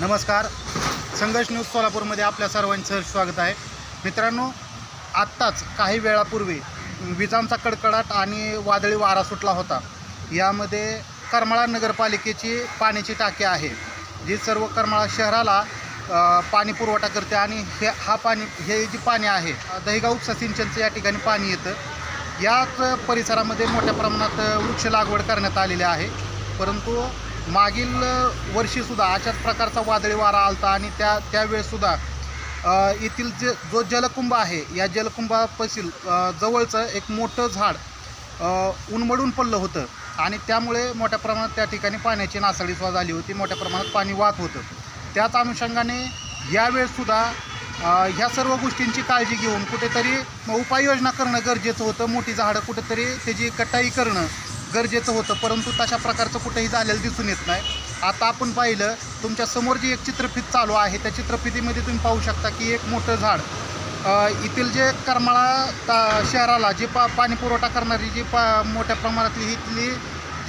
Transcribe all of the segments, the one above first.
नमस्कार. संघर्ष न्यूज सोलापूरमध्ये आपल्या सर्वांचं स्वागत आहे. मित्रांनो आत्ताच काही वेळापूर्वी विजांचा कडकडाट आणि वादळी वारा सुटला होता. यामध्ये करमाळा नगरपालिकेची पाण्याची टाकी आहे. जी सर्व करमाळा शहराला पाणी पुरवठा करते आणि हे हा पाणी हे जे पाणी आहे दहिगाव उपसा सिंचनचं या ठिकाणी पाणी येतं. याच परिसरामध्ये मोठ्या प्रमाणात वृक्ष लागवड करण्यात आलेली आहे. परंतु मागील वर्षीसुद्धा अशाच प्रकारचा वादळी वारा आलता आणि त्या त्यावेळेसुद्धा येथील जे जो जलकुंभ आहे या जलकुंभापाशील जवळचं एक मोठं झाड उन्मडून पडलं होतं. आणि त्यामुळे मोठ्या प्रमाणात त्या ठिकाणी पाण्याची नासाडी सुद्धा झाली होती मोठ्या प्रमाणात पाणी वाहत होतं. त्याच अनुषंगाने यावेळेसुद्धा ह्या सर्व गोष्टींची काळजी घेऊन कुठेतरी उपाययोजना करणं गरजेचं होतं. मोठी झाडं कुठेतरी त्याची कटाई करणं गरजेचं होतं परंतु तशा प्रकारचं कुठेही झालेलं दिसून येत नाही. आता आपण पाहिलं तुमच्यासमोर जी एक चित्रफित चालू आहे त्या चित्रफितीमध्ये तुम्ही पाहू शकता की एक मोठं झाड. येथील जे करमाळा ता शहराला जे पा पाणी पुरवठा करणारी जी पा मोठ्या प्रमाणातली इथली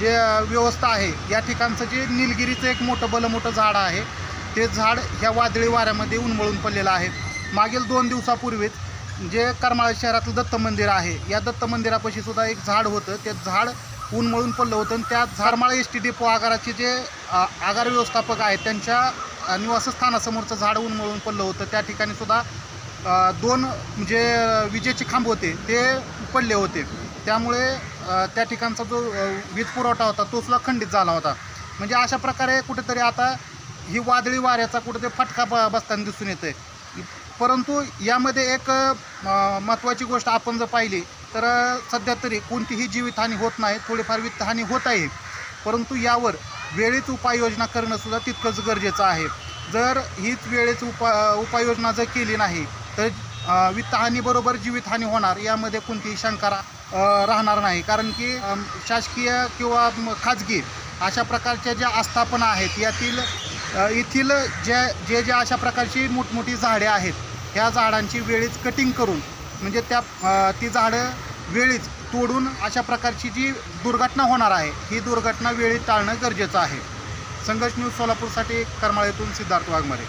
जे व्यवस्था आहे या ठिकाणचं जे निलगिरीचं एक मोठं बलं मोठं झाड आहे ते झाड ह्या वादळी वाऱ्यामध्ये उन्मळून पडलेलं आहे. मागील दोन दिवसापूर्वीच जे करमाळा शहरातलं दत्त मंदिर आहे या दत्त मंदिरापाशी सुद्धा एक झाड होतं. ते झाड ऊन मळून पडलं होतं आणि त्या झाडमाळा एस टी डेपो आगाराचे जे आगार व्यवस्थापक आहेत त्यांच्या निवासस्थानासमोरचं झाड उन्मळून पडलं होतं. त्या ठिकाणी सुद्धा दोन जे विजेचे खांब होते ते पडले होते. त्यामुळे त्या ठिकाणचा जो वीज पुरवठा होता तो सुद्धा खंडित झाला होता. म्हणजे अशा प्रकारे कुठेतरी आता ही वादळी वाऱ्याचा कुठेतरी फटका ब बसताना दिसून येते परंतु यामध्ये एक महत्त्वाची गोष्ट आपण जर पाहिली तर सध्या तरी कोणतीही जीवितहानी होत नाही थोडीफार वित्तहानी होत आहे. परंतु यावर वेळेत उपाययोजना करणंसुद्धा तितकंच गरजेचं आहे. जर हीच वेळेच उपा उपाययोजना जर केली नाही तर वित्तहानीबरोबर जीवितहानी होणार यामध्ये कोणतीही शंका राहणार नाही. कारण की शासकीय किंवा खाजगी अशा प्रकारच्या ज्या आस्थापना आहेत यातील येथील ज्या जे ज्या अशा प्रकारची मोठमोठी झाडे आहेत ह्या झाडांची वेळेत कटिंग करून म्हणजे त्या ती झाडं वेळीच तोडून अशा प्रकारची जी दुर्घटना होणार आहे ही दुर्घटना वेळी टाळणं गरजेचं आहे. संघर्ष न्यूज सोलापूरसाठी करमाळ्यातून सिद्धार्थ वाघमारे.